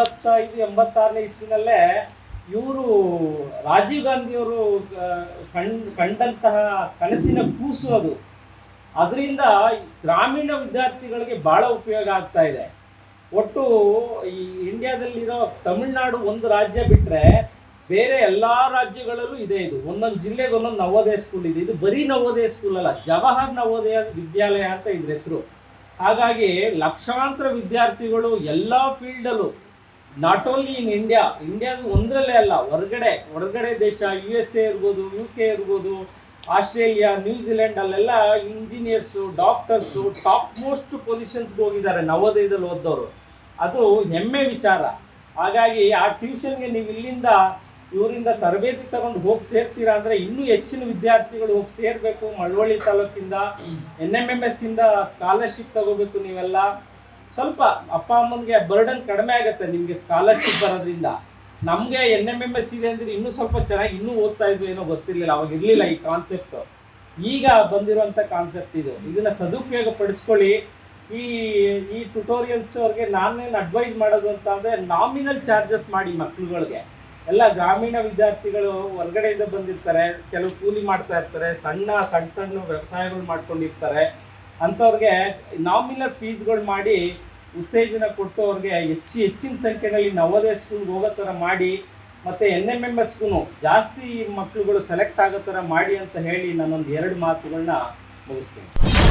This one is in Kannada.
ಎಂಬತ್ತೈದು, ಎಂಬತ್ತಾರನೇ ಇಸ್ವಿನಲ್ಲೇ ಇವರು ರಾಜೀವ್ ಗಾಂಧಿಯವರು ಕಂಡ್, ಕಂಡಂತಹ ಕನಸಿನ ಕೂಸು ಅದು. ಅದರಿಂದ ಗ್ರಾಮೀಣ ವಿದ್ಯಾರ್ಥಿಗಳಿಗೆ ಭಾಳ ಉಪಯೋಗ ಆಗ್ತಾ ಇದೆ. ಒಟ್ಟು ಈ ಇಂಡಿಯಾದಲ್ಲಿರೋ ತಮಿಳ್ನಾಡು ಒಂದು ರಾಜ್ಯ ಬಿಟ್ಟರೆ ಬೇರೆ ಎಲ್ಲ ರಾಜ್ಯಗಳಲ್ಲೂ ಇದೆ ಇದು. ಒಂದೊಂದು ಜಿಲ್ಲೆಗೆ ಒಂದೊಂದು ನವೋದಯ ಸ್ಕೂಲ್ ಇದೆ. ಇದು ಬರೀ ನವೋದಯ ಸ್ಕೂಲ್ ಅಲ್ಲ, ಜವಾಹರ್ ನವೋದಯ ವಿದ್ಯಾಲಯ ಅಂತ ಇದ್ರ ಹೆಸರು. ಹಾಗಾಗಿ ಲಕ್ಷಾಂತರ ವಿದ್ಯಾರ್ಥಿಗಳು ಎಲ್ಲ ಫೀಲ್ಡಲ್ಲೂ ನಾಟ್ ಓನ್ಲಿ ಇನ್ ಇಂಡಿಯಾ ಇಂಡಿಯಾದ ಒಂದರಲ್ಲೇ ಅಲ್ಲ, ಹೊರಗಡೆ ಹೊರಗಡೆ ದೇಶ ಯು ಎಸ್ ಎ ಇರ್ಬೋದು ಯು ಕೆ ಇರ್ಬೋದು ಆಸ್ಟ್ರೇಲಿಯಾ ನ್ಯೂಜಿಲೆಂಡ್ ಅಲ್ಲೆಲ್ಲ ಇಂಜಿನಿಯರ್ಸು ಡಾಕ್ಟರ್ಸು ಟಾಪ್ ಮೋಸ್ಟ್ ಪೊಸಿಷನ್ಸ್ಗೆ ಹೋಗಿದ್ದಾರೆ ನವೋದಯದಲ್ಲಿ ಓದೋರು ಅದು ಹೆಮ್ಮೆ ವಿಚಾರ. ಹಾಗಾಗಿ ಆ ಟ್ಯೂಷನ್ಗೆ ನೀವು ಇಲ್ಲಿಂದ ಇವರಿಂದ ತರಬೇತಿ ತಗೊಂಡು ಹೋಗಿ ಸೇರ್ತೀರಾ ಅಂದರೆ ಇನ್ನೂ ಹೆಚ್ಚಿನ ವಿದ್ಯಾರ್ಥಿಗಳು ಹೋಗಿ ಸೇರಬೇಕು, ಮಳವಳ್ಳಿ ತಾಲೂಕಿಂದ ಎನ್ ಎಂ ಎಂ ಎಸ್ ಇಂದ ಸ್ಕಾಲರ್ಶಿಪ್ ತಗೋಬೇಕು ನೀವೆಲ್ಲ. ಸ್ವಲ್ಪ ಅಪ್ಪ ಅಮ್ಮನಿಗೆ ಬರ್ಡನ್ ಕಡಿಮೆ ಆಗುತ್ತೆ, ನಿಮಗೆ ಸ್ಕಾಲರ್ಶಿಪ್ ಬರೋದ್ರಿಂದ. ನಮಗೆ ಎನ್ ಎಂ ಎಂ ಎಸ್ ಇದೆ ಅಂದರೆ ಇನ್ನೂ ಸ್ವಲ್ಪ ಚೆನ್ನಾಗಿ ಇನ್ನೂ ಓದ್ತಾ ಇದ್ವಿ ಏನೋ ಗೊತ್ತಿರಲಿಲ್ಲ, ಅವಾಗ ಇರಲಿಲ್ಲ ಈ ಕಾನ್ಸೆಪ್ಟ್ ಈಗ ಬಂದಿರುವಂಥ ಕಾನ್ಸೆಪ್ಟ್ ಇದು. ಇದನ್ನ ಸದುಪಯೋಗ ಪಡಿಸ್ಕೊಳ್ಳಿ. ಈ ಈ ಟ್ಯುಟೋರಿಯಲ್ಸ್ ಅವ್ರಿಗೆ ನಾನೇನು ಅಡ್ವೈಸ್ ಮಾಡೋದು ಅಂತ ಅಂದರೆ ನಾಮಿನಲ್ ಚಾರ್ಜಸ್ ಮಾಡಿ ಮಕ್ಳುಗಳಿಗೆ. ಎಲ್ಲ ಗ್ರಾಮೀಣ ವಿದ್ಯಾರ್ಥಿಗಳು ಹೊರಗಡೆಯಿಂದ ಬಂದಿರ್ತಾರೆ, ಕೆಲವು ಕೂಲಿ ಮಾಡ್ತಾ ಇರ್ತಾರೆ, ಸಣ್ಣ ಸಣ್ಣ ಸಣ್ಣ ವ್ಯವಸಾಯಗಳು ಮಾಡ್ಕೊಂಡಿರ್ತಾರೆ. ಅಂಥವ್ರಿಗೆ ನಾಮಿನಲ್ ಫೀಸ್ಗಳು ಮಾಡಿ ಉತ್ತೇಜನ ಕೊಟ್ಟು ಅವ್ರಿಗೆ ಹೆಚ್ಚು ಹೆಚ್ಚಿನ ಸಂಖ್ಯೆಯಲ್ಲಿ ನವೋದಯ ಸ್ಕೂಲ್ಗೆ ಹೋಗೋ ಥರ ಮಾಡಿ, ಮತ್ತು ಎನ್ ಎಂ ಎಂ ಜಾಸ್ತಿ ಮಕ್ಕಳುಗಳು ಸೆಲೆಕ್ಟ್ ಆಗೋ ಥರ ಮಾಡಿ ಅಂತ ಹೇಳಿ ನಾನೊಂದು ಎರಡು ಮಾತುಗಳನ್ನ ಮುಗಿಸ್ತೀನಿ.